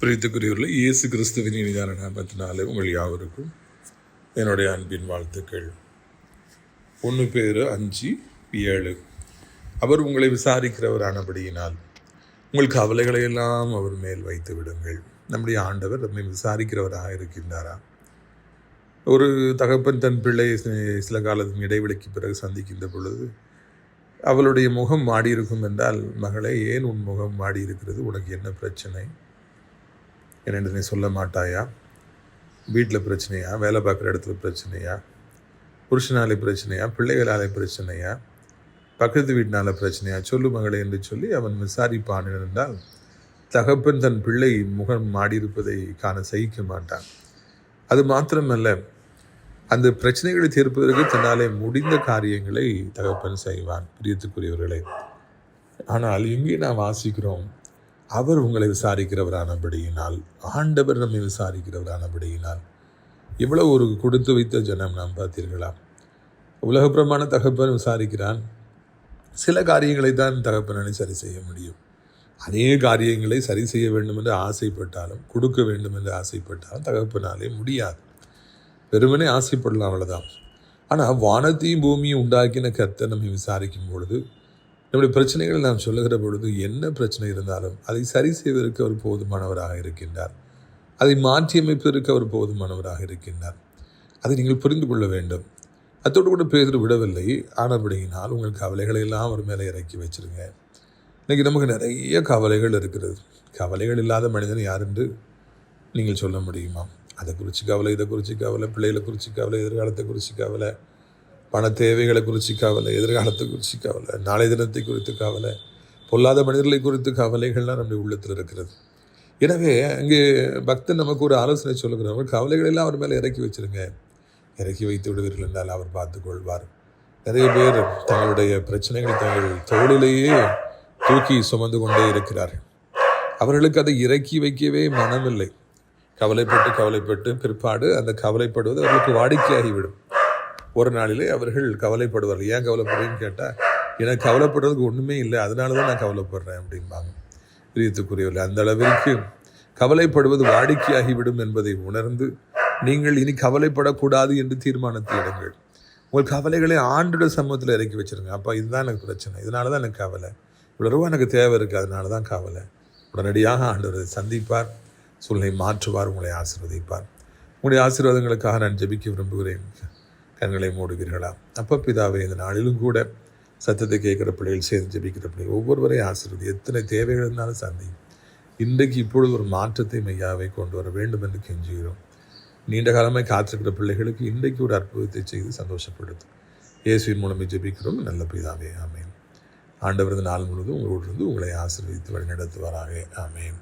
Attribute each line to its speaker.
Speaker 1: பிரித்துக்குரியவர்கள் இயேசு கிறிஸ்துவின் இனிதான நாமத்தினாலே உங்கள் யாவருக்கும் என்னுடைய அன்பின் வாழ்த்துக்கள். ஒன்று பேர் அஞ்சு ஏழு. அவர் உங்களை விசாரிக்கிறவரானபடியினால் உங்கள் கவலைகளை எல்லாம் அவர் மேல் வைத்து விடுங்கள். நம்முடைய ஆண்டவர் நம்மை விசாரிக்கிறவராக இருக்கின்றாரா? ஒரு தகப்பன் தன் பிள்ளை சில காலத்தின் இடைவெளிக்கு பிறகு சந்திக்கின்ற பொழுது அவளுடைய முகம் மாடி இருக்கும் என்றால் மகளே ஏன் உன் முகம் மாடி இருக்கிறது உனக்கு என்ன பிரச்சனை? என்னென்று நீ சொல்ல மாட்டாயா? வீட்டில் பிரச்சனையா? வேலை பார்க்குற இடத்துல பிரச்சனையா? புருஷனாலே பிரச்சனையா? பிள்ளைகளாலே பிரச்சனையா? பக்கத்து வீட்டினால பிரச்சனையா? சொல்லு மகளே என்று சொல்லி அவன் விசாரிப்பான் என்றால் தகப்பன் தன் பிள்ளை முகம் மாடியிருப்பதை காண சகிக்க மாட்டான். அது மாத்திரமல்ல அந்த பிரச்சனைகளை தீர்ப்பதற்கு தன்னாலே முடிந்த காரியங்களை தகப்பன் செய்வான். பிரியத்துக்குரியவர்களே ஆனால் இங்கே நாம் வாசிக்கிறோம்? அவர் உங்களை விசாரிக்கிறவரானபடியினால் ஆண்டவர் நம்மை விசாரிக்கிறவரானபடியினால் இவ்வளவு ஒரு கொடுத்து வைத்த ஜனம் நாம் பார்த்தீர்களா? உலகப்பிரமான தகப்பன் விசாரிக்கிறான். சில காரியங்களை தான் தகப்பனனை சரி செய்ய முடியும். அநேக காரியங்களை சரி செய்ய வேண்டும் என்று ஆசைப்பட்டாலும் கொடுக்க வேண்டும் என்று ஆசைப்பட்டாலும் தகப்பனாலே முடியாது. வெறுமனே ஆசைப்படலாம் அவ்வளோதான் ஆனால் வானத்தையும் பூமியும் உண்டாக்கின கத்தை நம்மை விசாரிக்கும் பொழுது நம்முடைய பிரச்சனைகளை நாம் சொல்லுகிற பொழுது என்ன பிரச்சனை இருந்தாலும் அதை சரி செய்வதற்கு அவர் போதுமானவராக இருக்கின்றார். அதை மாற்றியமைப்பதற்கு அவர் போதுமானவராக இருக்கின்றார். அதை நீங்கள் புரிந்து கொள்ள வேண்டும். அத்தோடு கூட பேர் விடவில்லை. ஆனபடியினால் உங்கள் கவலைகளை எல்லாம் அவர் மேலே இறக்கி வச்சிருங்க. இன்றைக்கி நமக்கு நிறைய கவலைகள் இருக்கிறது. கவலைகள் இல்லாத மனிதன் யார் என்று நீங்கள் சொல்ல முடியுமா? அதை குறித்து கவலை இதை குறித்து கவலை பிள்ளைகளை குறித்து கவலை எதிர்காலத்தை குறித்து கவலை பண தேவைகளை குறித்து கவலை எதிர்காலத்தை குறித்து கவலை நாளை தினத்தை குறித்து கவலை பொல்லாத மனிதர்களை குறித்து கவலைகள்லாம் நம்முடைய உள்ளத்தில் இருக்கிறது. எனவே அங்கே பக்தன் நமக்கு ஒரு ஆலோசனை சொல்லுகிறவர் கவலைகளெல்லாம் அவர் மேலே இறக்கி வச்சிருங்க. இறக்கி வைத்து விடுவீர்கள் என்றால் அவர் பார்த்து கொள்வார் நிறைய பேர் தங்களுடைய பிரச்சனைகள் தங்கள் தோளிலேயே தூக்கி சுமந்து கொண்டே இருக்கிறார்கள். அவர்களுக்கு அதை இறக்கி வைக்கவே மனமில்லை. கவலைப்பட்டு கவலைப்பட்டு பிற்பாடு அந்த கவலைப்படுவது அவர்களுக்கு வாடிக்கையாகிவிடும். ஒரு நாளிலே அவர்கள் கவலைப்படுவார்கள். ஏன் கவலைப்படுறீன்னு கேட்டால் எனக்கு கவலைப்படுறதுக்கு ஒன்றுமே இல்லை அதனால தான் நான் கவலைப்படுறேன் அப்படிம்பாங்க. பிரியத்துக்குரியவர்கள் அந்த அளவிற்கு கவலைப்படுவது வாடிக்கையாகிவிடும் என்பதை உணர்ந்து நீங்கள் இனி கவலைப்படக்கூடாது என்று தீர்மானத்தை எடுங்கள். உங்கள் கவலைகளை ஆண்டோட சமூகத்தில் இறக்கி வச்சிருங்க. அப்போ இதுதான் எனக்கு பிரச்சனை. இதனால தான் எனக்கு கவலை. இவ்வளோ ரூபா எனக்கு தேவை இருக்குது அதனால தான் கவலை. உடனடியாக ஆண்டவரை சந்திப்பார். சூழ்நிலை மாற்றுவார் உங்களை ஆசிர்வதிப்பார். உங்களுடைய ஆசீர்வாதங்களுக்காக நான் ஜெபிக்க விரும்புகிறேன். கண்களை மூடுவீர்களா அப்போ பிதாவே இந்த நாளிலும் கூட சத்தத்தை கேட்குற பிள்ளைகள் சேர்ந்து ஜெபிக்கிற பிள்ளைகள் ஒவ்வொருவரையும் ஆசிரியர் எத்தனை தேவைகள் இருந்தாலும் சந்தி இன்றைக்கு இப்பொழுது ஒரு மாற்றத்தை மையாவை கொண்டு வர வேண்டும் என்று கெஞ்சுகிறோம். நீண்ட காலமாக காத்திருக்கிற பிள்ளைகளுக்கு இன்றைக்கு ஒரு அற்புதத்தை செய்து சந்தோஷப்படுத்தும் இயேசுவின் மூலமே ஜபிக்கிறோம். நல்ல பிதாவே ஆமேன். ஆண்டவரது நாள் முழுவதும் உங்களோடு இருந்து உங்களை ஆசீர்வதித்து வழிநடத்துவாராக. ஆமேன்.